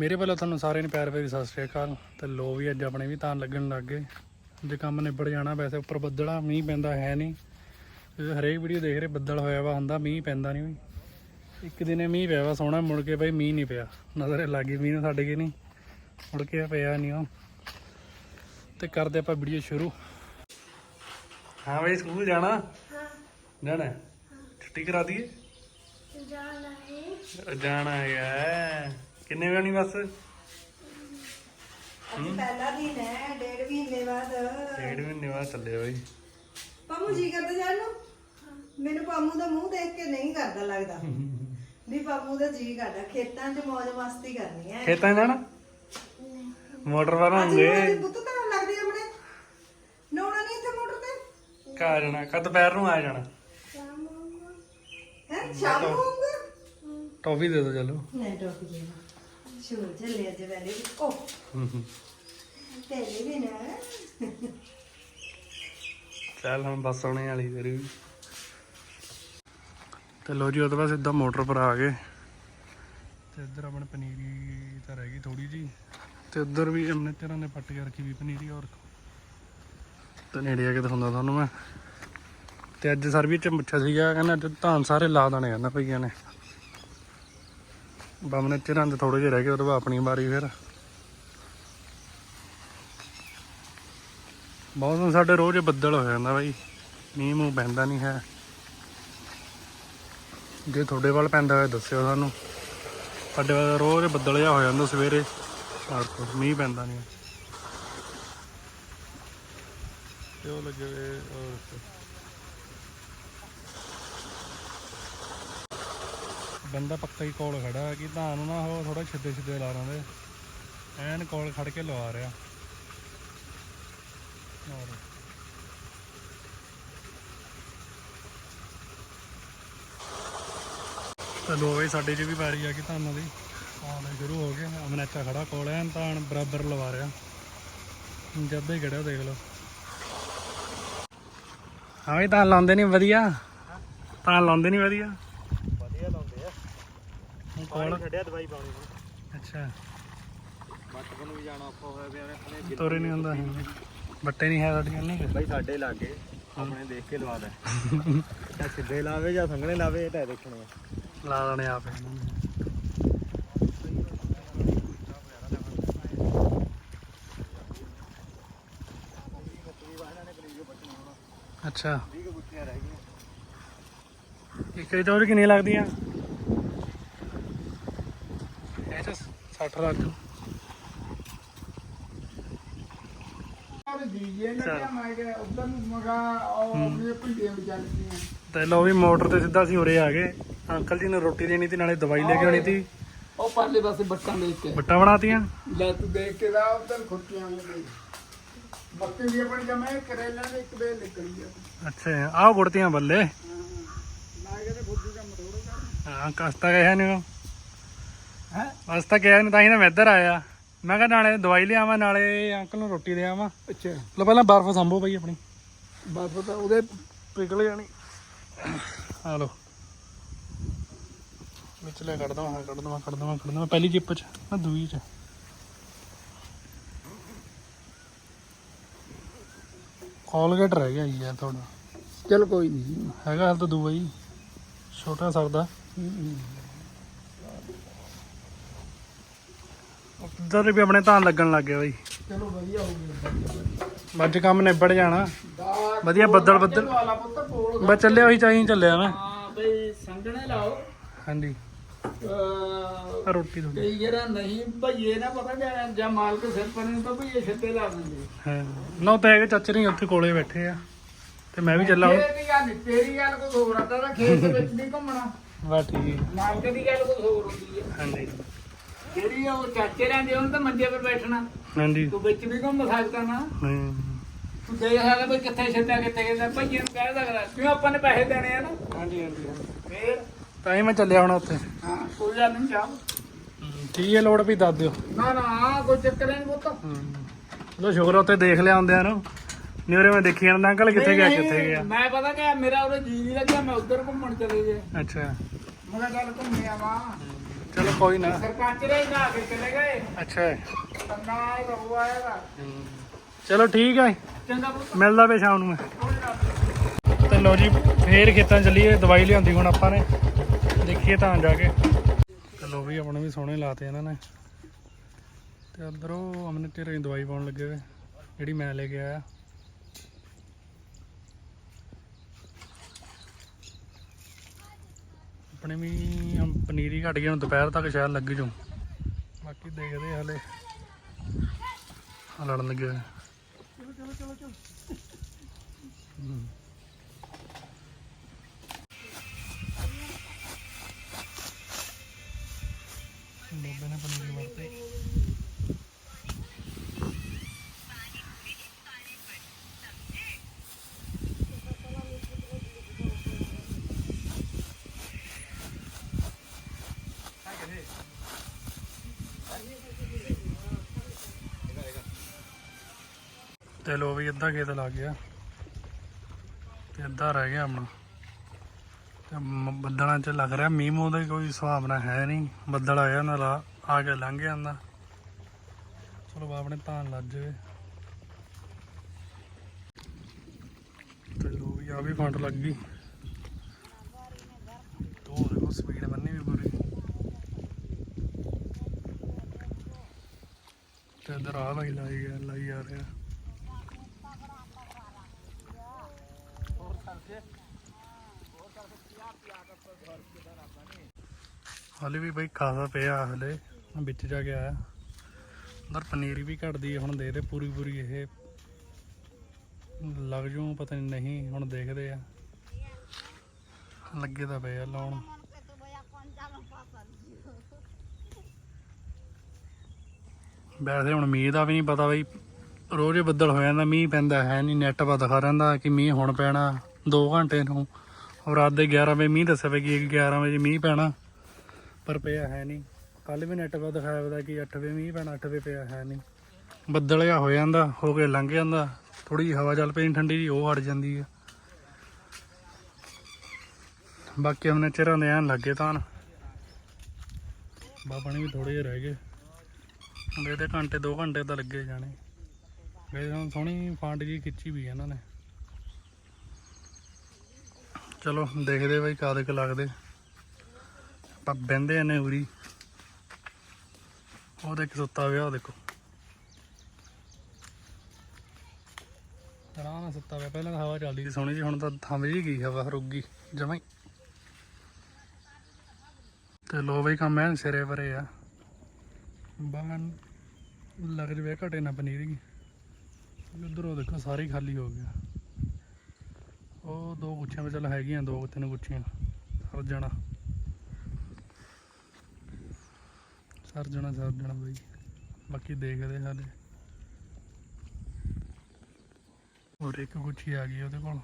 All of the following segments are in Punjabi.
ਮੇਰੇ ਵੱਲੋਂ ਤੁਹਾਨੂੰ ਸਾਰਿਆਂ ਨੂੰ ਪਿਆਰ ਭਰੀ ਸਤਿ ਸ਼੍ਰੀ ਅਕਾਲ। ਤੇ ਲੋ ਵੀ ਅੱਜ ਆਪਣੇ ਵੀ ਤਾਂ ਲੱਗਣ ਲੱਗ ਗਏ। ਜੇ ਕੰਮ ਨਿਬੜ ਜਾਣਾ ਵੈਸੇ ਉੱਪਰ ਬੱਦਲਾ ਮੀਂਹ ਪੈਂਦਾ ਹੈ ਨਹੀਂ। ਹਰੇਕ ਵੀਡੀਓ ਦੇਖ ਰਹੇ ਬੱਦਲ ਹੋਇਆ ਵਾ ਹੁੰਦਾ ਮੀਂਹ ਪੈਂਦਾ ਨਹੀਂ ਇੱਕ ਦਿਨੇ ਮੀਂਹ ਪਿਆ ਵਾ ਸੋਹਣਾ ਮੁੜ ਕੇ ਬਈ ਮੀਂਹ ਨਹੀਂ ਪਿਆ। ਨਜ਼ਰ ਲੱਗੀ ਮੀਂਹ ਨੂੰ ਸਾਡੇ ਕੇ ਨਹੀਂ ਮੁੜ ਕੇ ਪਿਆ ਨਹੀਂ ਉਹ। ਤੇ ਕਰਦੇ ਆਪਾਂ ਵੀਡੀਓ ਸ਼ੁਰੂ। ਹਾਂ ਬਈ ਸਕੂਲ ਜਾਣਾ? ਹਾਂ। ਜਾਣਾ ਹੈ? ਛੁੱਟੀ ਕਰਾ ਦਈਏ? ਜਾਣਾ ਹੈ। ਜਾਣਾ ਹੈਗਾ ਕਿੰਨੇ ਵਜੇ ਆਉਣੀ ਬੱਸ? ਅੱਜ ਪਹਿਲਾ ਦਿਨ ਹੈ ਡੇਢ ਮਹੀਨੇ ਬਾਅਦ। ਡੇਢ ਮਹੀਨੇ ਬਾਅਦ ਚੱਲੇ ਬਈ। ਪਾਮੂ ਜੀ ਕਰਦਾ ਜਾਣ ਨੂੰ? ਮੈਨੂੰ ਪਾਮੂ ਦਾ ਮੂੰਹ ਦੇਖ ਕੇ ਨਹੀਂ ਕਰਦਾ ਲੱਗਦਾ। ਨਹੀਂ ਪਾਮੂ ਦਾ ਜੀ ਕਰਦਾ। ਖੇਤਾਂ 'ਚ ਮौज ਮਸਤੀ ਕਰਨੀ ਹੈ ਖੇਤਾਂ 'ਚ ਜਾਣਾ? ਮੋਟਰ ਬਣਾਉਂਗੇ ਬੁੱਤ ਤਾਂ ਲੱਗਦੀ ਆਪਣੇ। ਨਹਾਉਣਾ ਨਹੀਂ ਇੱਥੇ ਮੋਟਰ ਤੇ? ਘਾ ਜਾਣਾ। ਕਦ ਦੁਪਹਿਰ ਨੂੰ ਆ ਜਾਣਾ। ਹੈ? ਸ਼ਾਮ ਨੂੰ ਆਉਂਗਾ ਟੌਫੀ ਦੇ ਦਿਓ ਚਲੋ। ਨਹੀਂ ਟੋਕ ਜੀ ਸ਼ੁਰੂ ਚੱਲੇ ਅੱਜ ਵੈਲੇ ਓ। ਤੇਰੇ ਵੀ ਚੱਲ ਹੁਣ ਬੱਸ ਆਉਣੇ ਵਾਲੀ ਤੇਰੀ ਵੀ। ਤੇ ਲੋ ਜੀ, ਉਹ ਬਾਅਦ ਸਿੱਧਾ ਮੋਟਰ ਪਰ ਆ ਗਏ। ਤੇ ਇੱਧਰ ਆਪਣੇ ਪਨੀਰੀ ਤਾਂ ਰਹਿ ਗਈ ਥੋੜੀ ਜੀ ਤੇ ਉੱਧਰ ਵੀ ਇਹਨੇ ਤੇਰਾਂ ਨੇ ਪੱਟ ਕੇ ਰੱਖੀ ਵੀ ਪਨੀਰੀ ਔਰ ਤੇ ਨੇੜੇ ਆ ਕੇ ਦਿਖਾਉਂਦਾ ਤੁਹਾਨੂੰ ਮੈਂ। ਤੇ ਅੱਜ ਸਰ ਵੀ ਚ ਮੁੱਛਾ ਸੀਗਾ ਕਹਿੰਦਾ ਅੱਜ ਧਾਨ ਸਾਰੇ ਲਾ ਦੇਣੇ ਕਹਿੰਦਾ ਪਈਆਂ ਨੇ। ਬਾਮਨੇ ਤੇਰਾਂ ਦੇ ਥੋੜੇ ਜਿਹੇ ਰਹਿ ਗਏ ਉਹਦੇ ਬਾਅਦ ਆਪਣੀ ਵਾਰੀ ਫਿਰ। ਮੌਸਮ ਸਾਡੇ ਰੋਜ਼ ਬੱਦਲ ਹੋ ਜਾਂਦਾ ਬਾਈ, ਮੀਂਹ ਮੂੰਹ ਪੈਂਦਾ ਨਹੀਂ ਹੈ। ਜੇ ਤੁਹਾਡੇ ਵੱਲ ਪੈਂਦਾ ਹੋਇਆ ਦੱਸਿਓ ਸਾਨੂੰ। ਸਾਡੇ ਵੱਲ ਰੋਜ਼ ਬੱਦਲ ਜਿਹਾ ਹੋ ਜਾਂਦਾ ਸਵੇਰੇ ਔਰ ਮੀਂਹ ਪੈਂਦਾ ਨਹੀਂ ਤੇ ਉਹ ਲੱਗੇ ਹੋਏ ਔਰ ਬੰਦਾ ਪੱਕਾ ਹੀ ਕੋਲ ਖੜਾ ਹੈ ਕਿ ਧਾਨ ਨੂੰ ਨਾ ਉਹ ਥੋੜਾ ਛਿੱਦੇ ਛਿੱਦੇ ਲਾ ਲਾਂਦੇ ਐਨ ਕੋਲ ਖੜ ਕੇ ਲਵਾ ਰਿਹਾ। ਔਰ ਤੇ ਲੋ ਸਾਡੇ 'ਚ ਵੀ ਵਾਰੀ ਆ ਗਈ ਧਾਨਾਂ ਦੀ। ਆਉਣੇ ਸ਼ੁਰੂ ਹੋ ਗਏ। ਅਮਨੈਚਾ ਖੜਾ ਕੋਲ, ਐਨ ਧਾਨ ਬਰਾਬਰ ਲਵਾ ਰਿਹਾ। ਜੱਦੇ ਹੀ ਖੜਿਆ ਦੇਖ ਲਓ। ਹਾਂ ਵੀ ਤਾਂ ਲਾਉਂਦੇ ਨਹੀਂ ਵਧੀਆ। ਤਾਂ ਲਾਉਂਦੇ ਨਹੀਂ ਵਧੀਆ। ਕੋਲ ਛੱਡਿਆ ਦਵਾਈ ਪਾਉਣੀ ਹੁਣ। ਅੱਛਾ। ਨੂੰ ਵੀ ਜਾਣਾ ਔਖਾ ਹੋਇਆ ਪਿਆ ਉਹਨੇ ਤੋਰੇ ਨਹੀਂ ਹੁੰਦਾ ਬੱਟੇ ਨਹੀਂ ਹੈ ਸਾਡੀਆਂ ਨਹੀਂ ਬਾਈ ਸਾਡੇ ਲਾਗੇ ਆਪਣੇ ਦੇਖ ਕੇ ਲਵਾ ਲੈ ਜਾਂ ਸਿੱਧੇ ਲਾਵੇ ਜਾਂ ਸੰਘਣੇ ਲਾਵੇ ਇਹ ਤਾਂ ਦੇਖਣੇ ਲਾ ਲੈਣੇ ਆਪ ਅੱਛਾ। 20 ਕੁ ਗੁੱਠੀਆਂ ਰਹਿ ਗਈਆਂ। ਇੱਕ ਇਹ ਕਿੰਨੀਆਂ ਲੱਗਦੀਆਂ ਇਹ ਚ 60 ਲੱਖ। ਤੇ ਲੋ ਵੀ ਮੋਟਰ ਤੇ ਸਿੱਧਾ ਅਸੀਂ ਉਰੇ ਆ ਗਏ। ਅੰਕਲ ਜੀ ਨੇ ਰੋਟੀ ਦੇਣੀ ਤੇ ਨਾਲੇ ਦਵਾਈ ਲੈ ਕੇ ਆਉਣੀ ਸੀ ਉਹ ਪਰਲੇ ਪਾਸੇ ਬੱਟਾਂ ਦੇਖ ਕੇ। ਬੱਟਾ ਬਣਾਤੀਆਂ? ਲੈ ਤੂੰ ਦੇਖ ਕੇ ਦਾ ਉਧਰ ਖੁੱਟੀਆਂ ਨੇ ਮੱਕੀ ਵੀ ਆਪਣੀ ਜਮੇ ਕਰੇਲਾ ਦੇ ਇੱਕ ਬੇਲ ਨਿਕਲੀ ਆ। ਅੱਛਾ ਆਹ ਗੁੜਤੀਆਂ ਬੱਲੇ। ਨਾ ਕਹਿੰਦੇ ਫੁੱਦੂ ਕੰਮ ਥੋੜੋ ਕਰ। ਹਾਂ ਕਸਤਾ ਗਿਆ ਨਹੀਂ ਹੈ? ਅਸਤਾ ਗਿਆ ਨਹੀਂ ਤਾਂ ਹੀ ਤਾਂ ਮੈਂ ਇੱਧਰ ਆਇਆ। ਮੈਂ ਕਿਹਾ ਨਾਲੇ ਦਵਾਈ ਲਿਆਵਾਂ ਨਾਲੇ ਅੰਕਲ ਨੂੰ ਰੋਟੀ ਦੇ ਆਵਾਂ। ਅੱਛਾ। ਲੋ ਪਹਿਲਾਂ ਬਰਫ਼ ਸੰਭੋ ਬਈ ਆਪਣੀ। ਬਸ ਪਤਾ ਉਹਦੇ ਪਿਘਲ ਜਾਣੀ। ਆ ਲੋ ਵਿਚਲੇ ਕੱਢ ਦਵਾਂ ਹਾਂ ਕੱਢ ਦਵਾਂ ਕੱਢ ਦਵਾਂ ਕੱਢ ਦਵਾਂ। ਪਹਿਲੀ ਜਿੱਪ ਚ ਨਾ ਦੂਈ ਚ। ਕੋਲਗੇਟ ਰਹਿ ਗਿਆ ਯਾਰ ਤੁਹਾਡਾ। ਚਲ ਕੋਈ ਨਹੀਂ ਹੈਗਾ ਹਾਲ ਤਾਂ ਦੂਆ ਹੀ। ਛੋਟਾ ਸਕਦਾ ਉਧਰ ਵੀ ਆਪਣੇ ਧਾਨ ਲੱਗਣ ਲੱਗ ਗਿਆ ਬਈ। ਚਲੋ ਵਧੀਆ ਹੋ ਗਿਆ। ਅੱਜ ਕੰਮ ਨਿਬੜ ਜਾਣਾ। ਦਾ ਵਧੀਆ ਬੱਦਲ ਬੱਦਲ। ਬਸ ਚੱਲਿਆ ਉਹੀ ਚਾਹੀਂ ਚੱਲਿਆ ਮੈਂ ਹਾਂ ਬਈ ਸੰਗਣੇ ਲਾਓ। ਹਾਂਜੀ। ਅਹ, ਆਹ ਰੋਟੀ ਤੁਹਾਡੀ ਕਈ ਜਿਹੜਾ ਨਹੀਂ ਭਈਏ ਨਾ ਪਤਾ ਜਾਂ ਜਾਂ ਮਾਲਕ ਸਿਰ ਪਰ ਨੂੰ ਤਾਂ ਭਈਏ ਛੱਤੇ ਲਾ ਦਿੰਦੇ। ਹਾਂ। ਨਾ ਤਾਂ ਹੈਗੇ ਚਾਚੇ ਨਹੀਂ ਉੱਥੇ ਕੋਲੇ ਬੈਠੇ ਆ। ਤੇ ਮੈਂ ਵੀ ਚੱਲਾ। ਹੁਣ ਦੀ ਗੱਲ ਤੇਰੀ ਗੱਲ ਕੋਈ ਹੋਰ ਆਦਾ ਖੇਤ ਦੇ ਵਿੱਚ ਨਹੀਂ ਘੁੰਮਣਾ। ਬਸ ਠੀਕ ਮਾਲਕ ਦੀ ਗੱਲ ਕੋਈ ਹੋਰ ਹੁੰਦੀ ਹੈ। ਹਾਂਜੀ। ਜਿਹੜੀ ਉਹ ਚਾਚੇ ਰਹਿੰਦੇ ਉਹਨਾਂ ਤਾਂ ਮੰਜੇ 'ਤੇ ਬੈਠਣਾ। ਹਾਂਜੀ। ਤੂੰ ਵਿੱਚ ਵੀ ਘੁੰਮ ਸਕਦਾ ਨਾ। ਹਾਂ। ਤੂੰ ਦੇਖ ਸਕਦਾ ਵੀ ਕਿੱਥੇ ਛੱਡਿਆ ਕਿੱਥੇ ਗਿਆ ਭਈਏ ਨੂੰ ਕਹਿ ਸਕਦਾ ਕਿਉਂ ਆਪਾਂ ਨੇ ਪੈਸੇ ਦੇਣੇ ਆ ਨਾ? ਹਾਂਜੀ ਹਾਂਜੀ ਫੇਰ? ਤਾਂ ਹੀ ਮੈਂ ਚੱਲਿਆ ਹੁਣ ਉੱਥੇ। ਹਾਂ ਕੋਈ ਗੱਲ ਨਹੀਂ ਜਾ ਠੀਕ ਹੈ ਲੋੜ ਵੀ ਦੱਸ ਦਿਓ। ਨਾ ਨਾ ਕੋਈ ਚੱਕਰ ਨਹੀਂ ਪੁੱਤ। ਲੋ ਸ਼ੁਕਰ ਆ ਉੱਥੇ ਦੇਖ ਲਿਆ ਆਉਂਦਿਆਂ ਨੂੰ। ਨਿਉਰੇ ਮੈਂ ਦੇਖੀ ਜਾਂਦਾ ਅੰਕਲ ਕਿੱਥੇ ਗਿਆ ਨਹੀਂ, ਕਿੱਥੇ ਗਿਆ? ਮੈਂ ਪਤਾ ਕਿ ਮੇਰਾ ਉਹਦੇ ਜੀ ਨਹੀਂ ਲੱਗਿਆ ਮੈਂ ਉੱਧਰ ਘੁੰਮਣ ਚਲੇ ਗਿਆ ਅੱਛਾ। ਮੈਂ ਕਿਹਾ ਚੱਲ ਘੁੰਮੇ ਆਵਾਂ। ਚਲੋ ਕੋਈ ਨਾ। ਸਰਪੰਚ ਨੇ ਨਾ ਕੇ ਚਲੇ ਗਏ। ਅੱਛਾ ਤਾਂ ਨਾ ਇਹ ਰਹੂ ਆਏਗਾ ਚਲੋ ਠੀਕ ਹੈ ਮਿਲਦਾ ਵੇ ਸ਼ਾਮ ਨੂੰ ਮੈਂ। ਤੇ ਲੋ ਜੀ ਫੇਰ ਖੇਤਾਂ ਚੱਲੀਏ ਦਵਾਈ ਲਿਆਂਦੀ ਹੁਣ ਆਪਾਂ ਨੇ। ਦੇਖੀਏ ਤਾਂ ਜਾ ਕੇ। ਤੇ ਲੋ ਵੀ ਆਪਣੇ ਵੀ ਸੋਹਣੇ ਲਾਤੇ ਇਹਨਾਂ ਨੇ। ਤੇ ਅੰਦਰੋਂ ਅਮਨ ਤੇਰੇ ਦਵਾਈ ਪਾਉਣ ਲੱਗੇ ਵੇ ਜਿਹੜੀ ਮੈਂ ਲੈ ਕੇ ਆਇਆ। ਆਪਣੇ ਵੀ ਪਨੀਰੀ ਘਟ ਗਈ ਹੁਣ ਦੁਪਹਿਰ ਤੱਕ ਸ਼ਾਇਦ ਲੱਗ ਜੂ। ਬਾਕੀ ਦੇਖਦੇ ਆ ਹਲੇ। ਆਹ ਲੜਨ ਲੱਗੇ ਹੋਏ। ਬਾਬੇ ਤੇ ਲੋ ਵੀ ਅੱਧਾ ਖੇਤ ਲੱਗ ਗਿਆ। ਤੇ ਅੱਧਾ ਰਹਿ ਗਿਆ ਆਪਣਾ। ਤੇ ਬੱਦਲਾਂ 'ਚ ਲੱਗ ਰਿਹਾ। ਮੀਂਹ ਮੂੰਹ ਦੀ ਕੋਈ ਸੁਭਾਵਨਾ ਹੈ ਨਹੀਂ। ਬੱਦਲ ਆਇਆ ਨਾਲ ਆ ਕੇ ਲੰਘ ਜਾਂਦਾ ਚਲੋ ਆਪਣੇ ਧਾਨ ਲੱਜ ਜਾਵੇ। ਤੇ ਲੋ ਵੀ ਆ ਵੀ ਫੰਡ ਲੱਗ ਗਈ। ਤੋ ਦੇਖੋ ਸਪੀਡ ਬੰਨੀ ਵੀ ਪੂਰੀ। ਤੇ ਇਧਰ ਆ ਭਾਈ ਲਾਈ ਗਿਆ, ਲਾਈ ਆ ਰਿਹਾ। ਹਾਲੇ ਵੀ ਬਈ ਖਾਸਾ ਪਿਆ ਹਲੇ। ਵਿੱਚ ਜਾ ਕੇ ਆਇਆ। ਅੰਦਰ ਪਨੀਰੀ ਵੀ ਘਟਦੀ ਹੁਣ ਦੇ ਪੂਰੀ ਪੂਰੀ ਇਹ ਲੱਗ ਜੂ, ਪਤਾ ਨਹੀਂ ਨਹੀਂ, ਹੁਣ ਦੇਖਦੇ ਆ। ਲੱਗੇ ਤਾਂ ਪਏ ਆ ਲਾਉਣ। ਵੈਸੇ ਹੁਣ ਮੀਂਹ ਦਾ ਵੀ ਨਹੀਂ ਪਤਾ ਬਈ, ਰੋਜ਼ ਬੱਦਲ ਹੋ ਜਾਂਦਾ, ਮੀਂਹ ਪੈਂਦਾ ਹੈ ਨਹੀਂ ਨੈਟ 'ਪਾ ਦਿਖਾ ਰਹਿੰਦਾ, ਕਿ ਮੀਂਹ ਹੁਣ ਪੈਣਾ। 2 ਘੰਟੇ ਨੂੰ। ਔਰ ਰਾਤ ਦੇ 11 ਵਜੇ ਮੀਂਹ ਦੱਸਿਆ ਪਿਆ ਕਿ 11 ਵਜੇ ਮੀਂਹ ਪੈਣਾ। ਪਰ ਪਿਆ ਹੈ ਨਹੀਂ। ਕੱਲ ਵੀ ਨੈਟ 'ਪਾ ਦਿਖਾਇਆ ਪਤਾ ਕਿ 8 ਵਜੇ ਮੀਂਹ ਪੈਣਾ 8 ਵਜੇ ਪਿਆ ਹੈ ਨਹੀਂ। ਬੱਦਲ ਜਿਹਾ ਹੋ ਜਾਂਦਾ, ਹੋ ਕੇ ਲੰਘ ਜਾਂਦਾ। ਥੋੜੀ ਜਿਹੀ ਹਵਾ ਚੱਲ ਪਈ, ਠੰਡੀ ਜੀ ਉਹ ਹਟ ਜਾਂਦੀ ਹੈ ਬਾਕੀ ਹਮਨੇ ਚਿਰਾਂ ਦੇ ਐਨ ਲੱਗੇ ਤਾਂ। ਪਾਣੀ ਵੀ ਥੋੜੇ ਜਿਹੇ ਰਹਿ ਗਏ। ਹੁੰਦੇ ਤੇ ਘੰਟੇ 2 ਘੰਟੇ ਤਾਂ ਲੱਗੇ ਜਾਣੇ। ਵੇ ਹੁਣ ਸੋਹਣੀ ਫਾਂਟ ਜੀ ਖਿੱਚੀ ਵੀ ਇਹਨਾਂ ਨੇ। ਚਲੋ ਦੇਖਦੇ ਬਈ ਕਾਦੇ ਕ ਲੱਗਦੇ। ਆਪਾਂ ਬਹਿੰਦੇ ਨੇ ਉਰੀ ਉਹ ਦੇਖ ਸੁੱਤਾ ਪਿਆ ਉਹ ਦੇਖੋ। ਆਰਾਮ ਨਾਲ ਸੁੱਤਾ ਪਿਆ ਪਹਿਲਾਂ ਤਾਂ ਹਵਾ ਚੱਲਦੀ ਸੀ। ਸੋਹਣੀ ਜੀ ਹੁਣ ਤਾਂ ਥੰਮ ਜੀ ਗਈ ਹਵਾ ਰੁਕ ਗਈ ਜਮਾਂ ਹੀ। ਤੇ ਲੋ ਬਈ ਕੰਮ ਐਨ ਸਿਰੇ ਪਰੇ ਆ। ਬਾਹਨ ਲੱਗ ਜਵੇ ਘਟੇ ਨਾ ਪਨੀਰ ਉਧਰੋਂ ਦੇਖੋ ਸਾਰੇ ਖਾਲੀ ਹੋ ਗਿਆ। ਉਹ ਦੋ ਗੁੱਛੀਆਂ ਵਿੱਚ ਚੱਲ ਹੈਗੀਆਂ, ਦੋ ਤਿੰਨ ਗੁੱਛੀਆਂ। ਸਰ ਜਾਣਾ ਸਰ ਜਾਣਾ ਸਰ ਜਾਣਾ ਬਈ। ਬਾਕੀ ਦੇਖਦੇ ਹਾਂ ਹਾਲੇ ਹੋਰ ਇੱਕ ਗੁੱਛੀ ਆ ਗਈ ਉਹਦੇ ਕੋਲ।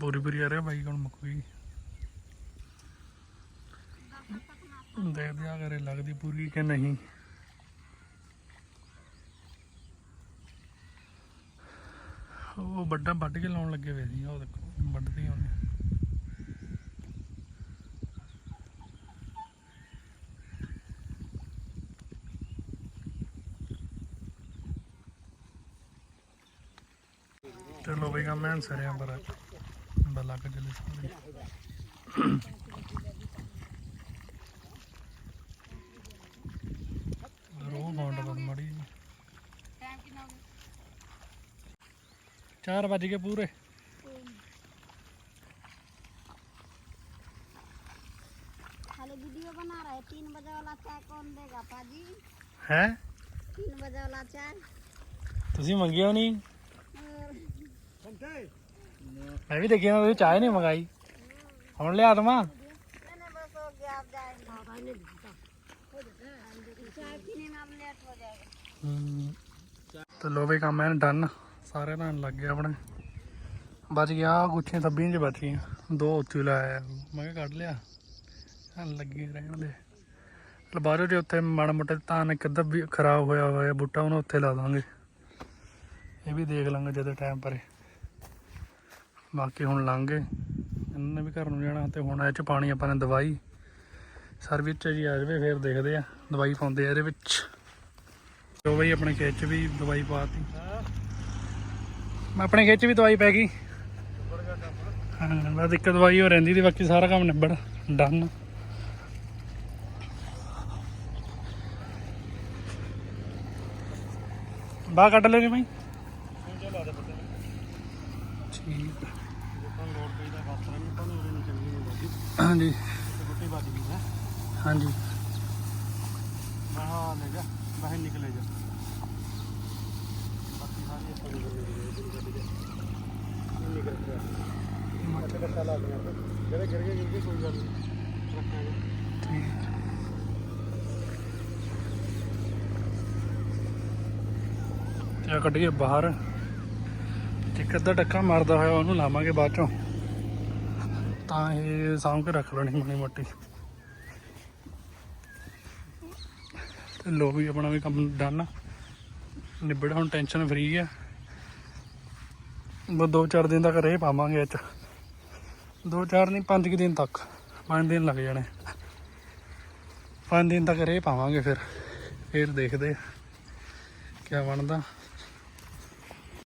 ਪੂਰੀ ਪੂਰੀ ਆ ਰਿਹਾ ਬਾਈ ਕੋਲ ਮੁੱਕ। ਗਈ ਦੇਖਦੇ ਆ ਕਰੇ ਲੱਗਦੀ ਪੂਰੀ ਕਿ ਨਹੀਂ। ਉਹ ਵੱਡਾ ਵੱਢ ਕੇ ਲਾਉਣ ਲੱਗੇ ਹੋਏ ਸੀ, ਉਹ ਦੇਖੋ, ਵੱਢਦੇ ਉਹਨੇ। ਚਲੋ ਬਈ, ਕੰਮ ਐਨ ਸਰਿਆਂ ਪਰ ਬੱਲਾ ਕੇ ਚਲੇ ਸਾਰੇ 4 ਵੱਜ ਗਏ ਪੂਰੇ हेलो वीडियो बना रहे हैं तीन बजे वाला चाय कौन देगा पाजी ਹੈ तीन बजे वाला चाय ਤੁਸੀਂ ਮੰਗਿਆ ਨਹੀਂ ਮੈਂ ਵੀ ਦੇਖਿਆ ਨਾ ਤੁਸੀਂ ਚਾਹ ਹੀ ਨਹੀਂ ਮੰਗਾਈ ਹੁਣ ਲਿਆ ਦਵਾਂ मैंने बस हो गया आप जाएंगे चाय पीने में हम लेट हो जाएगा तो लो भाई काम है डन ਸਾਰੇ ਨਾਲ ਲੱਗ ਗਿਆ ਆਪਣੇ। ਬਚ ਗਿਆ ਆਹ ਗੁੱਛੀਆਂ ਸੱਬੀਆਂ ਚ ਬਚ ਗਈਆਂ ਦੋ ਉੱਥੇ ਲਾਇਆ। ਮੈਂ ਕਿਹਾ ਕੱਢ ਲਿਆ। ਹਾਂ ਲੱਗੇ ਰਹਿਣ ਦੇ। ਚਲ ਬਾਅਦ ਜੇ ਉੱਥੇ ਮਾੜਾ ਮੋਟਾ ਤਾਂ ਇੱਕ ਅੱਧਾ ਵੀ ਖਰਾਬ ਹੋਇਆ ਹੋਇਆ ਬੂਟਾ, ਉਹਨੂੰ ਉੱਥੇ ਲਾ ਦਾਂਗੇ। ਇਹ ਵੀ ਦੇਖ ਲਾਂਗੇ ਜਦੋਂ ਟਾਈਮ ਪਰੇ। ਬਾਕੀ ਹੁਣ ਲੰਘ ਗਏ। ਇਹਨਾਂ ਨੇ ਵੀ ਘਰ ਨੂੰ ਜਾਣਾ ਤੇ ਹੁਣ ਇਹ ਚ ਪਾਣੀ ਆਪਾਂ ਨੇ ਦਵਾਈ। ਸਰਵਿਸ ਚ ਜੀ ਆ ਜਾਵੇ, ਫਿਰ ਦੇਖਦੇ ਆ। ਦਵਾਈ ਪਾਉਂਦੇ ਆ ਇਹਦੇ ਵਿੱਚ। ਜੋ ਬਈ ਆਪਣੇ ਖੇਤ ਚ ਵੀ ਦਵਾਈ ਪਾਤੀ ਮੈਂ ਆਪਣੇ ਖੇਚ ਵੀ ਦਵਾਈ ਪੈ ਗਈ। ਹਾਂ, ਬਸ ਇੱਕ ਦਵਾਈ ਹੋ ਰਹਿੰਦੀ ਤੇ ਬਾਕੀ ਸਾਰਾ ਕੰਮ ਨਿਬੜ, ਡਨ। ਬਾਹ ਕੱਢ ਲਓਗੇ ਭਾਈ ਠੀਕ। ਆ। ਹਾਂਜੀ। ਰੋਟੀ ਵੱਜ ਲੈ ਜਾ ਬਾਹਰ ਨਿਕਲੇ ਜਾ। ਬਾਕੀ ਸਾਰੀ ਆਪਾਂ ਨੂੰ ਨਹੀਂ ਨਿਕਲ ਪਿਆ ਮੱਟ ਕੱਟਾ ਲਾ ਦਿਆਂ ਜਿਹੜੇ ਗਿਰ ਗਏ ਗਿਰ ਗਏ, ਕੋਈ ਗੱਲ ਨਹੀਂ ਰੱਖਾਂਗੇ ਠੀਕ। ਤੇ ਆਹ ਕੱਢੀਏ ਬਾਹਰ। ਇੱਕ ਅੱਧਾ ਟੱਕਾ ਮਾਰਦਾ ਹੋਇਆ, ਉਹਨੂੰ ਲਾਵਾਂਗੇ ਬਾਅਦ ਚੋਂ। ਤਾਂ ਇਹ ਸਾਂਭ ਕੇ ਰੱਖ ਲੈਣੀ ਮਣੀ ਮੋਟੀ। ਤੇ ਲੋ ਵੀ ਆਪਣਾ ਵੀ ਕੰਮ ਡਨ ਨਿਬੜ, ਹੁਣ ਟੈਨਸ਼ਨ ਫਰੀ ਆ। ਬਸ ਦੋ ਚਾਰ ਦਿਨ ਤੱਕ ਰੇ ਪਾਵਾਂਗੇ ਅੱਜ ਦੋ ਚਾਰ ਨਹੀਂ, ਪੰਜ ਕੁ ਦਿਨ ਤੱਕ। ਪੰਜ ਦਿਨ ਲੱਗ ਜਾਣੇ। ਪੰਜ ਦਿਨ ਤੱਕ ਰੇ ਪਾਵਾਂਗੇ ਫਿਰ। ਫਿਰ ਦੇਖਦੇ ਆ। ਕਿਆ ਬਣਦਾ।